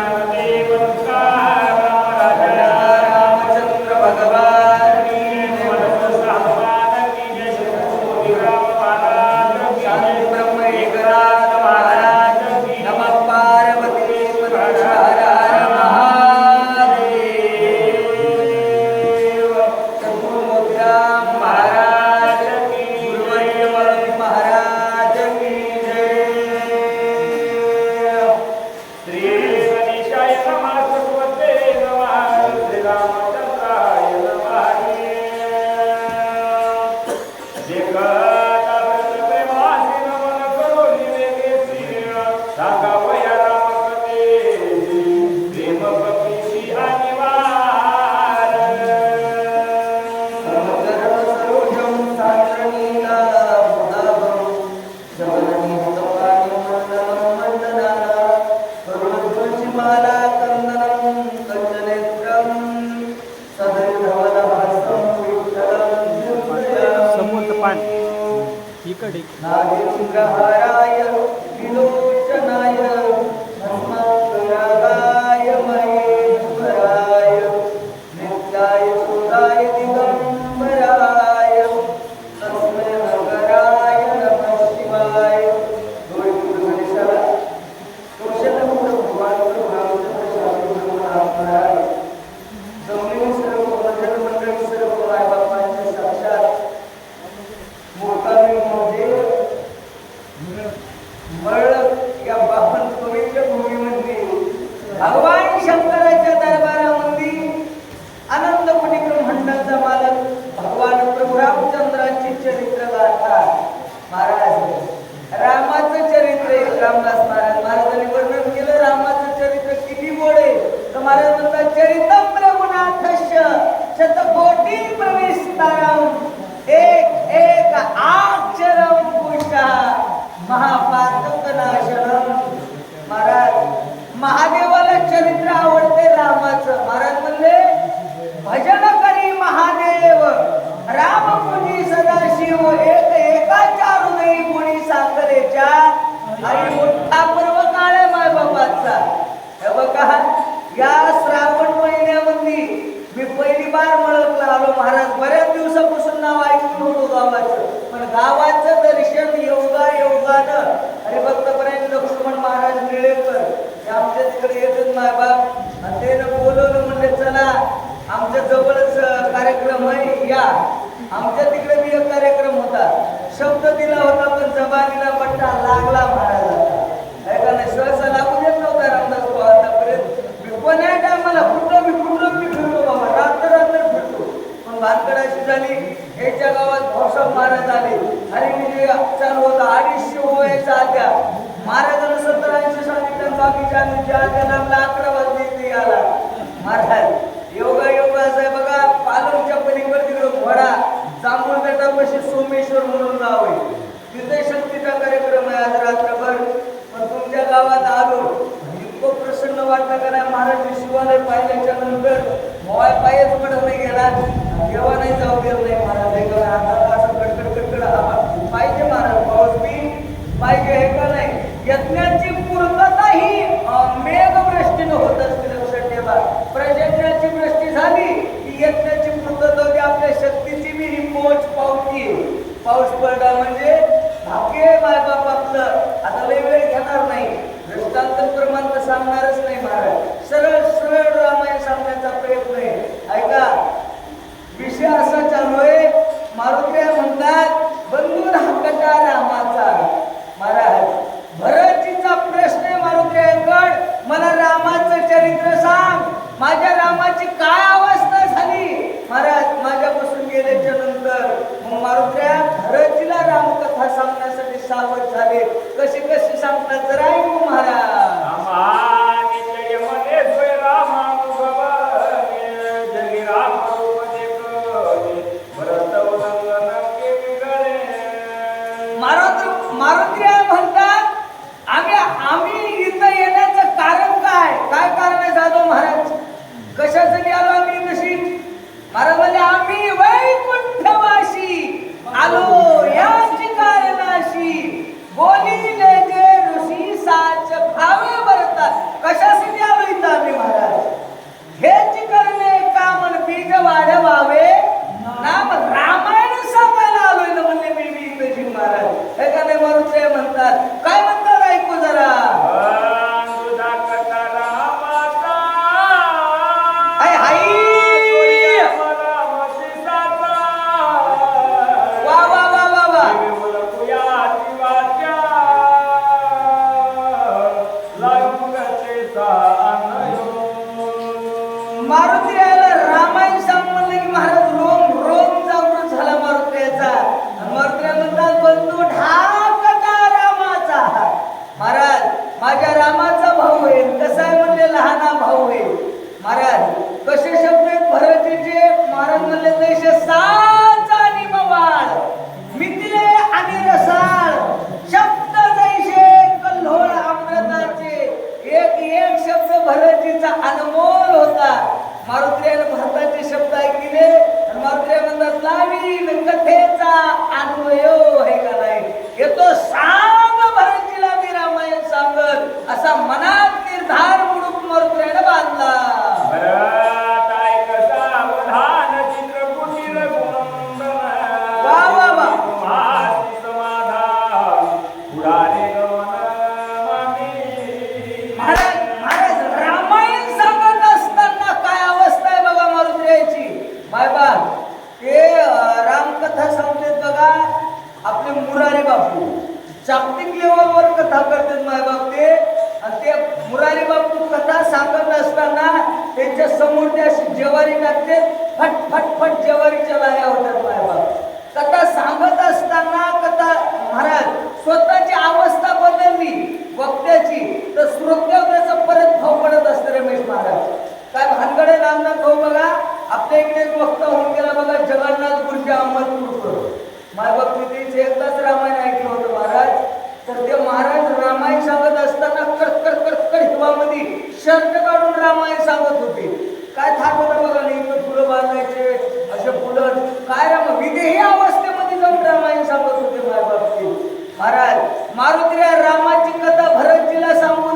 Amen. आपले मुरारी बापू. जागतिक लेवलवर कथा करतात माय बाप ते. आणि ते मुरारी बापू कथा सांगत असताना त्यांच्यासमोर ते अशी जेवारी टाकते. फट फट फट जेवारीच्या लाया होतात माय बाप. कथा सांगत असताना कथा महाराज स्वतःची अवस्था बदलली. वक्त्याची. तर श्रोत्या त्याचं परत भाव पडत असते रमेश महाराज. काय भानगडे रामनाथ भाऊ बघा आपल्या इकडे वक्ता होऊन गेला बघा जगन्नाथ गुरुजी अहमदपूरकर मायबापतीच एकदाच रामायण ऐकलं होतं महाराज. तर ते महाराज रामायण सांगत असताना कडकड कडकड हिवामध्ये शर्ट काढून रामायण सांगत होते. काय थांबवलं होतं बघा इकडे फुलं बांधायचे असे फुलं. काय रामा विधेही अवस्थेमध्ये जाऊन रामायण सांगत होते मायबापती महाराज मारुतीला रामाची कथा भरतजीला सांगू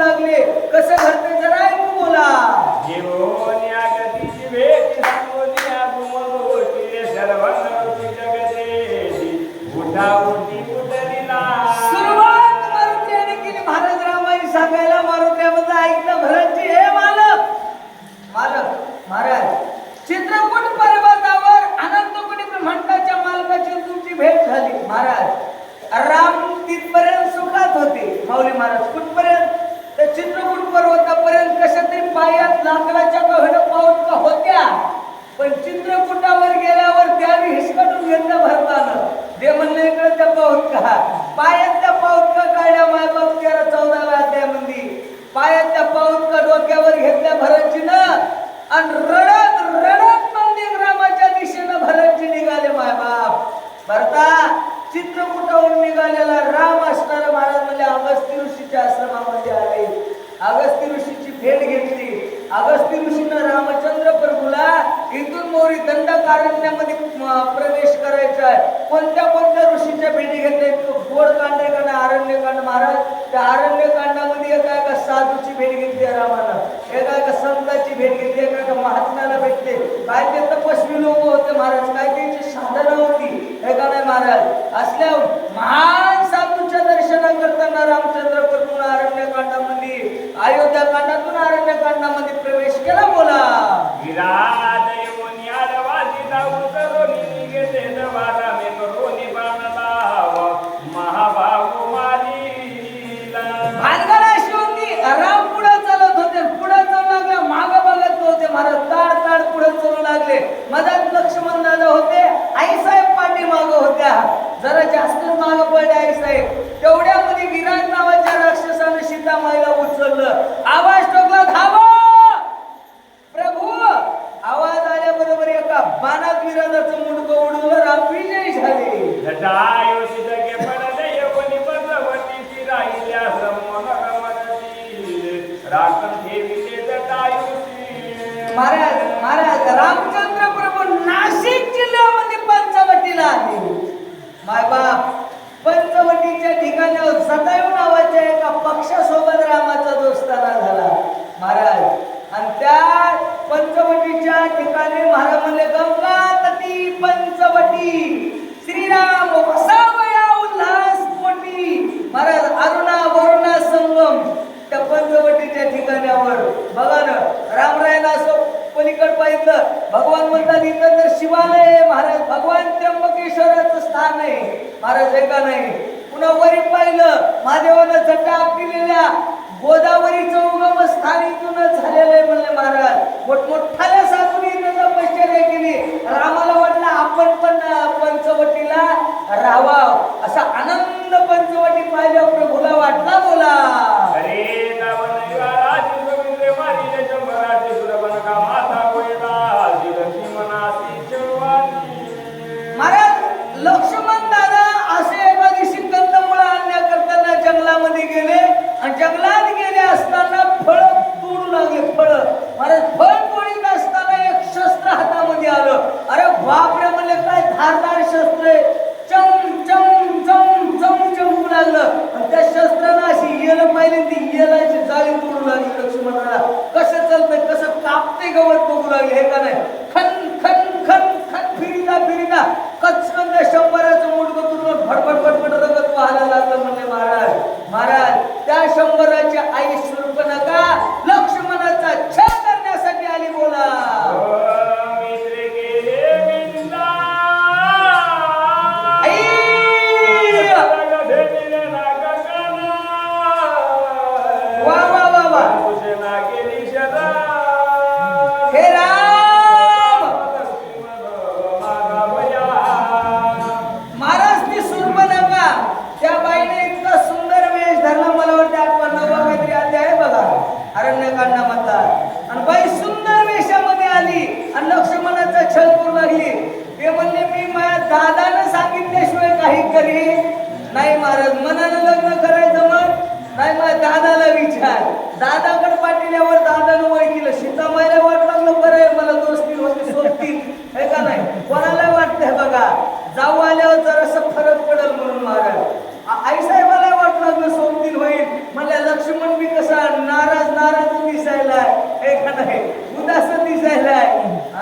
लक्ष्मण मी कसा नाराज नाराज दिसायला हे का नाही उदास दिसायला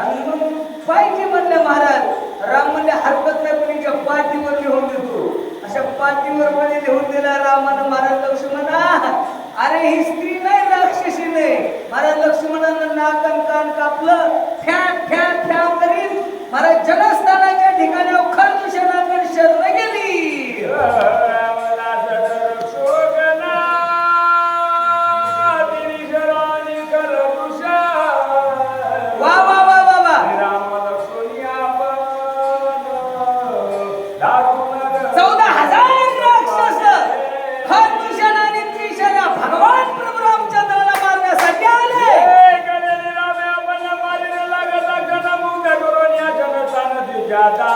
आणि मग पाहिजे म्हणले महाराज राम म्हणले हरकत नाही पण हिच्या पाठीवर लिहून देतो. अशा पाठीवर मध्ये लिहून दिला रामानं महाराज लक्ष्मणा अरे ही स्त्री नाही राक्षसी नाही. महाराज लक्ष्मणानं नाक कान कापलं फ्या फ्या फ्या करीत महाराज जनस्थानाच्या ठिकाणी खरदूषणाकडे शरण गेली. ज्यादा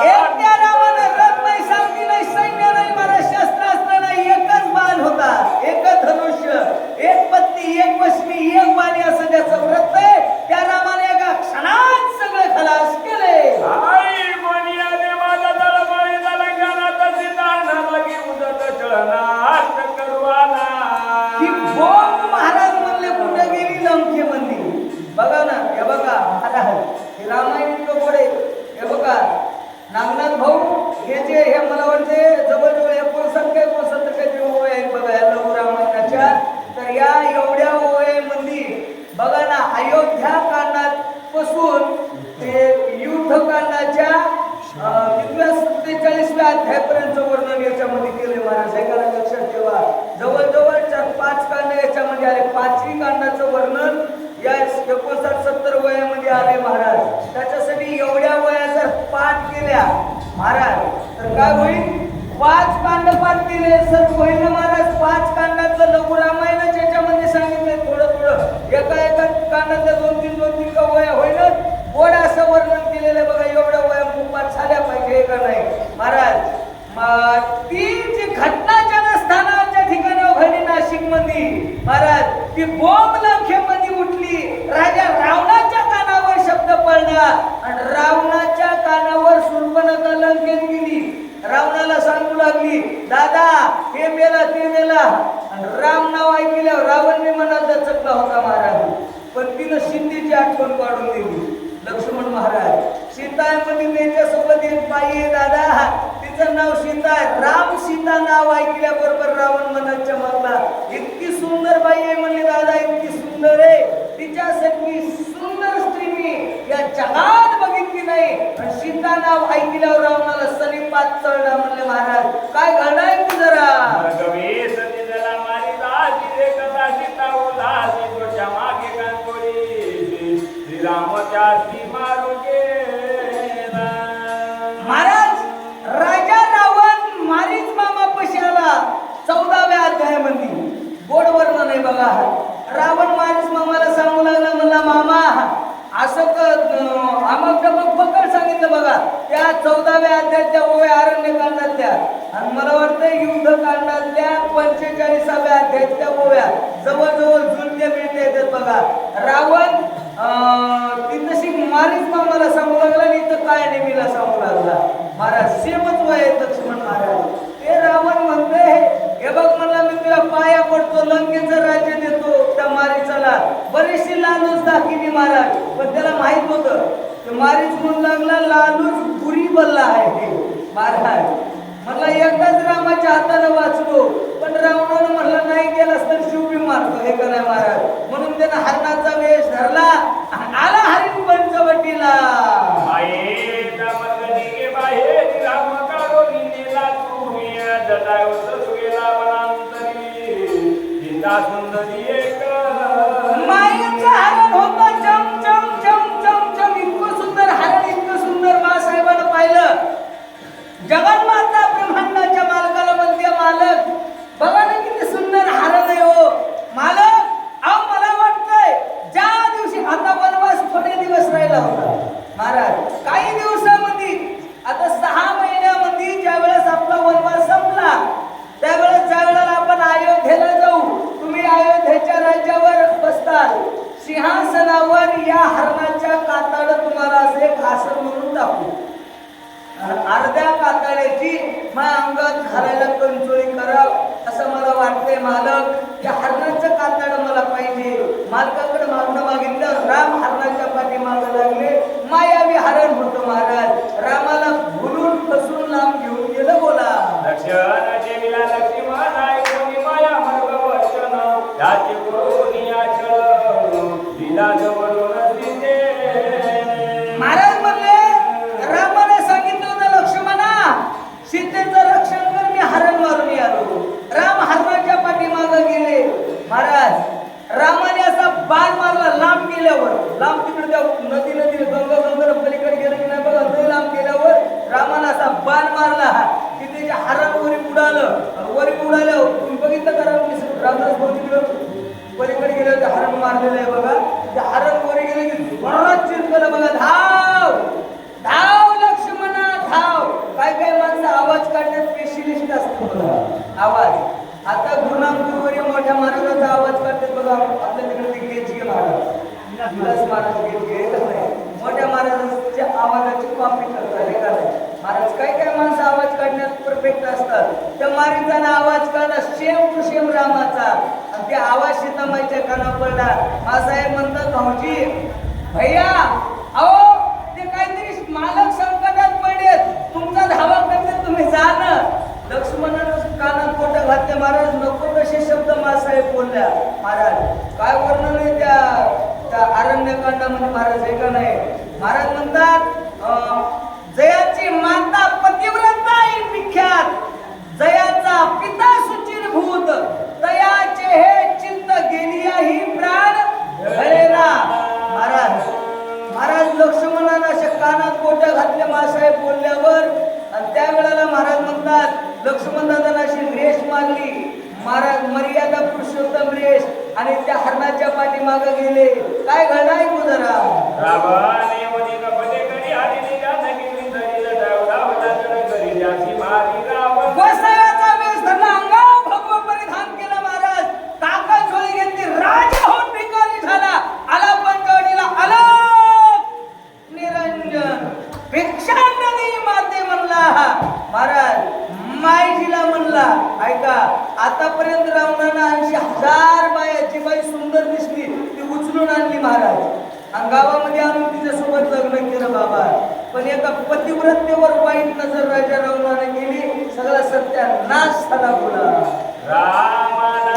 अध्यायापर्यंत वर्णन याच्यामध्ये केले महाराज. हे लक्षात ठेवा. जवळजवळ चार पाच कांड याच्यामध्ये आले. पाचवी कांडाचं वर्णन या एकोणसाठ सत्तर वयामध्ये आले महाराज. त्याच्यासाठी एवढ्या वया जर पाठ केल्या महाराज तर काय होईल? पाच कांड पाठ केले. सर होईल महाराज? पाच कांडातलं लघु रामायणाच्या याच्यामध्ये सांगितलंय थोडं थोडं. एका एका कांडातल्या दोन तीन दोन तीन का वया होईलच? गोड असं वर्णन केलेलं बघा. एवढ्या वया मुंबात झाल्या पाहिजे का नाही? महाराज ती जी घटना जनस्थानाच्या ठिकाणी घडली नाशिकमध्ये महाराज ती बोंब लंखेमध्ये उठली. राजा रावणाच्या कानावर शब्द पडला आणि रावणाच्या कानावर सुरपणका लंकेत गेली. रावणाला सांगू लागली दादा हे मेला ते मेला. आणि राम नाव ऐकल्यावर रावण मनात दचकला होता महाराज. पण तिनं शिंदेची आठवण काढून दिली. लक्ष्मण महाराज सीता म्हणजे त्यांच्यासोबत एक बाई आहे दादा. तिचं नाव सीता आहे. राम सीता नाव ऐकल्याबरोबर रावण मनात चमकला इतकी सुंदर बाई आहे म्हणले दादा इतकी सुंदर आहे. तिच्यासारखी सुंदर स्त्री मी. या जगात बघितली नाही. पण सीता नाव ऐकल्यावर रावणाला सलीपात चढला म्हणले महाराज काय घडाय की जरा? रामच्या महाराज राजा रावण मारीच मामा पशी आला. चौदाव्या अध्यायामध्ये. गोड वर्ण नाही बघा. रावण मारीच मामाला सांगू लागला मला मामा असं आमक डबक पकड सांगितलं बघा. त्या चौदाव्या अध्यायाच्या ओव्या अरण्यकांडातल्या आणि मला वाटतं युद्धकांडातल्या पंचेचाळीसाव्या अध्यायाच्या ओव्या जवळजवळ जुन्या मिळते येतात बघा. रावण ती तशी मारीच मला सांगू लागला नाही तर काय नेहमीला सांगू लागला. महाराज सेमच वय आहे लक्ष्मण महाराज. ते रावण म्हणते हे बघ म्हणला मी तुला पाया पडतो लंकेचं राज्य देतो. त्या मारीचाला बरीचशी लालूच दाखिली महाराज पण त्याला माहीत होतं मारीच म्हणू लागला लालूच बुरी बल्ला आहे महाराज म्हणला एकदाच रामाच्या हाताने वाचलो पण रावणानं म्हणलं नाही गेलास तर शिवबी मारतो. हे का नाही महाराज? म्हणून त्यानं हरणाचा वेश धरला आला हरिण पंचवटीला. सुंदरी मालक त्या हरणाचं कातड मला पाहिजे. मालकाकडे मागणं मागितलं राम हरणाच्या पाठी मागं लागले. मायावी हरण होतो महाराज. रामाला नदी नदी गंगा गंगा पलीकडे गेलं की नाही बघा लय लांब गेल्यावर रामानं असा बाण मारला. की त्याच्या हरण वरी उडालं वरी उडाल्यावर तुम्ही बघितलं का रामदास भाऊ तिकडं पलीकडे गेलं ते हरण मारलेलं आहे बघा. ते हरण वरी गेलं की म्हणूनच चिरकलं बघा. धाव! धाव लक्ष्मणा धाव! काय काय माणसं आवाज काढण्यात स्पेशलिस्ट असतो आवाज. आता गुरुनामपूरवरील मोठ्या महाराजाचा आवाज काढतात बघा आपल्या तिकडे ते गेजगे महाराज महाराज मोठ्या महाराजांच्या आवाजाची कॉपी करतात हे करायचं महाराज काही काही माणसं आवाज काढण्यात परफेक्ट असतात? त्या मारिताना आवाज काढला सेम टू सेम रामाचा. आणि ते आवाज सीतामाईच्या काना पडला. मासाहेब म्हणतात भाऊजी भैया अहो ते काहीतरी मालक संकटात पडलेत. तुमचा धावा करते तुम्ही जा ना. लक्ष्मणानं कानात पोटं घातले महाराज नको तसे शब्द मासाहेब बोलल्या. महाराज काय वर्णन आहे त्या? त्या अरण्यकांडामध्ये महाराज हे का नाही? महाराज म्हणतात आतापर्यंत रावणानं ऐंशी हजार बायाची बाई सुंदर दिसली ती उचलून आणली महाराज. आणि गावामध्ये आणून तिच्यासोबत लग्न केलं बाबा. पण एका पतिव्रतेवर वाईट नजर राजा रावणाने केली सगळा सत्यानाश झाला बोला. रामाला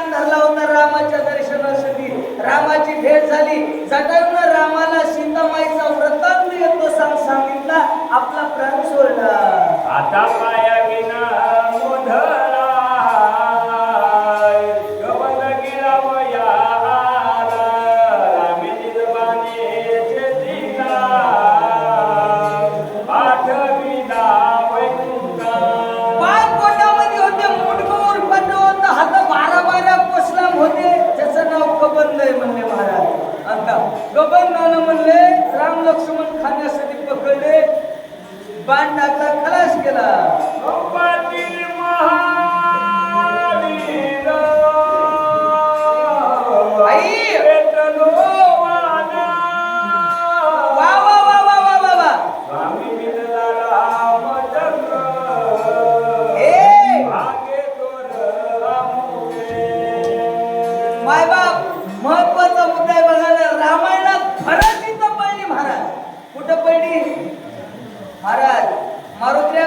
कठ्ठामध्ये धरला होता रामाच्या दर्शनासाठी रामाची भेट झाली. जटायूनं रामाला सीतामाईचा वृत्तांत येतो सांग सांगितला. आपला प्राण सोडला. आता पाया विना मोधळा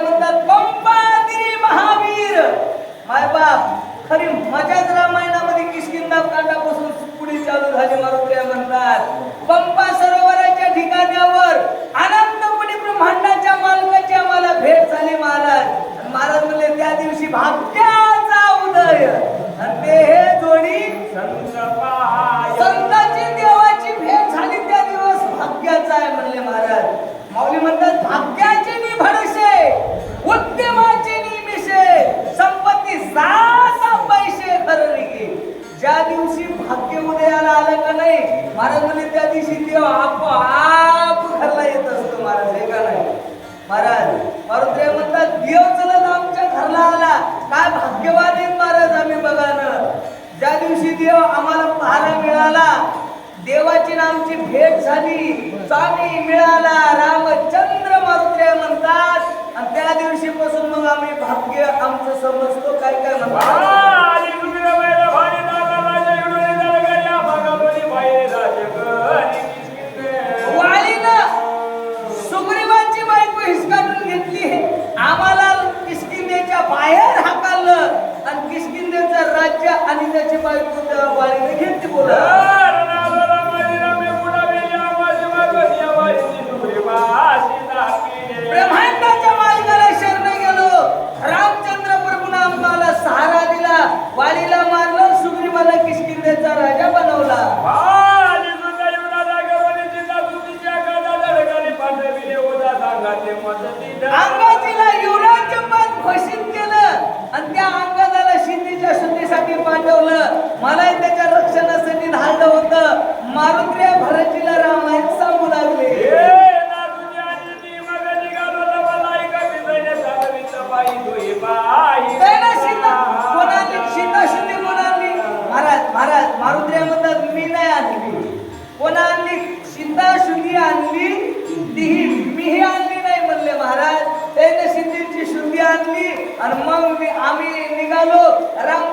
म्हणतात पंपादिरी महावीर. मायबाप खरी मजाच रामायणामध्ये किशकिंदा कांडापासून पुढे चालू झाली मारुत्र्या म्हणतात. पंपा सरोवराच्या ठिकाणावर अनंत कोटी ब्रह्मांडाच्या मालकाची आम्हाला भेट झाली महाराज. महाराज म्हणले त्या दिवशी भाग्याचा उदय. आणि ते हे जोडी. संतांची देवाची भेट झाली त्या दिवस. भाग्याचा आहे म्हणले महाराज. माऊली म्हणतात भाग्याचे नि भडसे उद्यमाचे निमिषे संपत्ती सात पैसे खरं ज्या दिवशी भाग्य उदयाला आलं का नाही महाराज म्हणजे त्या दिवशी देव आपोआप घरला येत असतो महाराज हे का नाही? महाराज मारुद्रे म्हणतात देव चलत आमच्या घरला आला. काय भाग्यवान आहेत महाराज आम्ही बघा ना ज्या दिवशी देव आम्हाला पाहायला मिळाला देवाची नामची भेट झाली स्वामी मिळाला रामचंद्र मारुद्रे म्हणतात आणि त्या दिवशीपासून मग आम्ही भाग्य आमचं समजतो काय काय सुग्रीवाची बायको हिसकावून घेतली आम्हाला किसकिंदेच्या बाहेर हाकाललं आणि किसकिंदेचं राज्य आणि त्याची बायको त्या घेतली बोला. तर नाव रामाची रामे बुडावेली आवाजी मागणी आवाजी सुग्रीवासी दाखविले. ब्रह्मांडाच्या मालकाला शरण गेलो रामचंद्र प्रभूने आम्हाला सहारा दिला वालीला मारलं सुग्रीवाला किसकिंदेचा राजा बनवला. अंगातीला युवराज्य पद घोषित केलं. आणि त्या अंगादाला शिंदेच्या शुद्धीसाठी पाठवलं. मलाही त्याच्या रक्षणासाठी धाडलं होतं. मारुत्र्या भरतीला रामायण आणि मग आम्ही निघालो. राम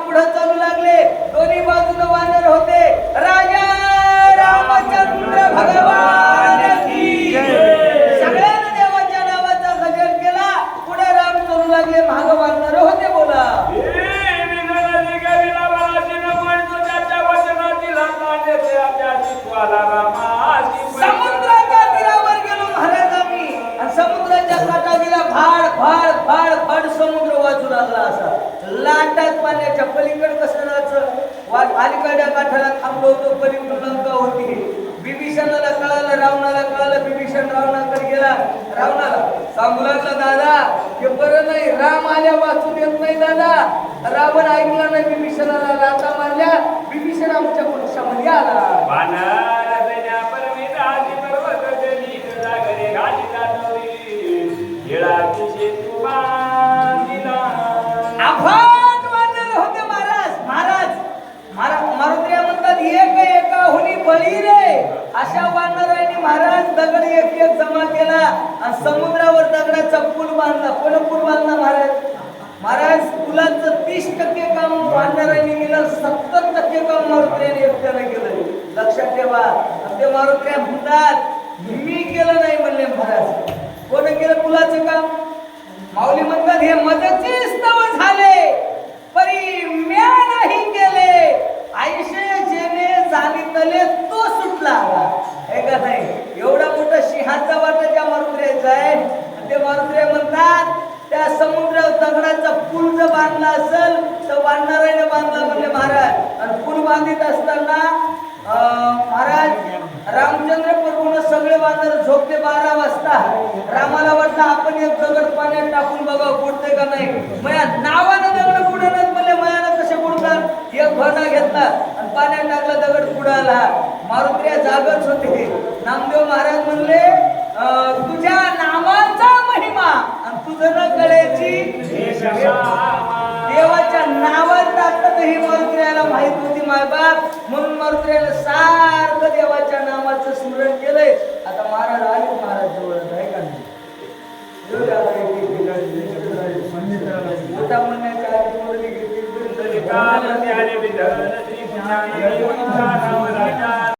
हिळाची शेतू होते महाराज महाराज. मारुत्र्या म्हणतात एक एका हुनी बळी रे. अशा वानरांनी महाराज दगड एक एक जमा केला आणि समुद्रावर दगडाचा पूल बांधला. कोण पूल बांधला महाराज? महाराज पुलाचं तीस टक्के काम वानरांनी केलं सत्तर टक्के काम मारुत्र्याने एकट्याने केलं. लक्षात ठेवा. आणि ते मारुत्र्या म्हणतात मी केलं नाही म्हणले महाराज. कोण केलं मुलाचं काम? माऊली म्हणतात हे मदतचे स्तव झाले परी म्या नाही केले आयुष्य जेने झाली तले तो सुटला. हे का नाही? एवढा मोठा सिंहाचा वाटा त्या मारुद्रेचा आहे. ते मारुद्रे म्हणतात त्या समुद्र दगडाचा पूल जर बांधला असेल तर बांधणाऱ्याने बांधला म्हणजे महाराज. आणि पूल बांधित असताना अं, महाराज रामचंद्र प्रभून सगळे वानर झोपते बारा वाजता. रामाला वाटलं आपण एक दगड पाण्यात टाकून बघा बुडते का नाही? मया नावानं दगड बुडत म्हणजे मयानं कसे बुडतात. एक भरणा घेतला आणि पाण्यात टाकला दगड बुडाला मारुत्र्या जागच होते. नामदेव महाराज म्हणले तुझ्या नावाचा महिमा आणि तुझं न कळायची देवाच्या नावात ही मारुत्र्याला माहीत होती मायबाप. म्हणून मारुत्र्याला सारखं देवाच्या नावाचं स्मरण केलंय. आता महाराज आले महाराज जवळ आहे का नाही? मोठा म्हणण्याच्या आधी मुरली घेतली तरी काल त्याने विधन श्री पुण्याने राजा